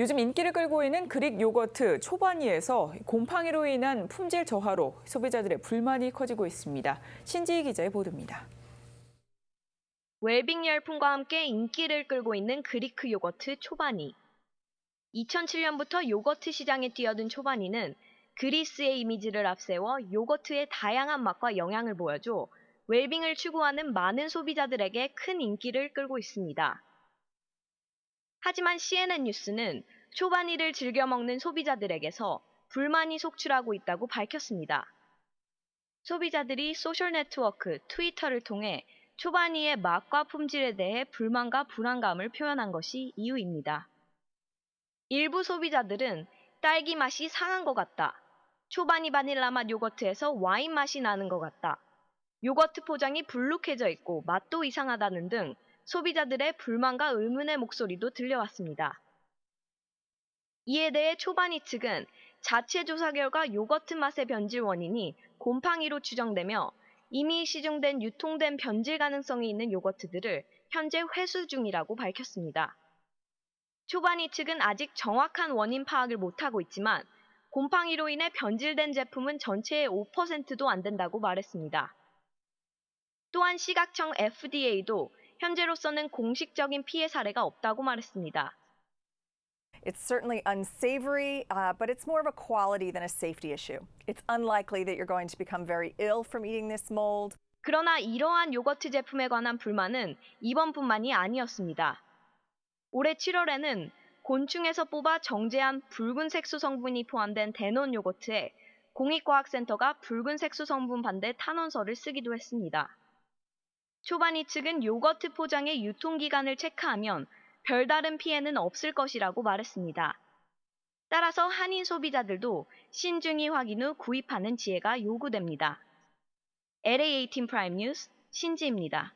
요즘 인기를 끌고 있는 그릭 요거트 초바니에서 곰팡이로 인한 품질 저하로 소비자들의 불만이 커지고 있습니다. 신지희 기자의 보도입니다. 웰빙 열풍과 함께 인기를 끌고 있는 그리크 요거트 초바니. 2007년부터 요거트 시장에 뛰어든 초바니는 그리스의 이미지를 앞세워 요거트의 다양한 맛과 영양을 보여줘 웰빙을 추구하는 많은 소비자들에게 큰 인기를 끌고 있습니다. 하지만 CNN 뉴스는 초바니를 즐겨 먹는 소비자들에게서 불만이 속출하고 있다고 밝혔습니다. 소비자들이 소셜 네트워크 트위터를 통해 초바니의 맛과 품질에 대해 불만과 불안감을 표현한 것이 이유입니다. 일부 소비자들은 딸기 맛이 상한 것 같다. 초바니 바닐라 맛 요거트에서 와인 맛이 나는 것 같다. 요거트 포장이 불룩해져 있고 맛도 이상하다는 등 소비자들의 불만과 의문의 목소리도 들려왔습니다. 이에 대해 초바니 측은 자체 조사 결과 요거트 맛의 변질 원인이 곰팡이로 추정되며 이미 시중된 유통된 변질 가능성이 있는 요거트들을 현재 회수 중이라고 밝혔습니다. 초바니 측은 아직 정확한 원인 파악을 못하고 있지만 곰팡이로 인해 변질된 제품은 전체의 5%도 안 된다고 말했습니다. 또한 시각청 FDA도 현재로서는 공식적인 피해 사례가 없다고 말했습니다. It's certainly unsavory, uh, but it's more of a quality than a safety issue. It's unlikely that you're going to become very ill from eating this mold. 그러나 이러한 요거트 제품에 관한 불만은 이번뿐만이 아니었습니다. 올해 7월에는 곤충에서 뽑아 정제한 붉은 색소 성분이 포함된 데논 요거트에 공익과학센터가 붉은 색소 성분 반대 탄원서를 쓰기도 했습니다. 초바니 측은 요거트 포장의 유통기간을 체크하면 별다른 피해는 없을 것이라고 말했습니다. 따라서 한인 소비자들도 신중히 확인 후 구입하는 지혜가 요구됩니다. LA18 프라임 뉴스 신지입니다.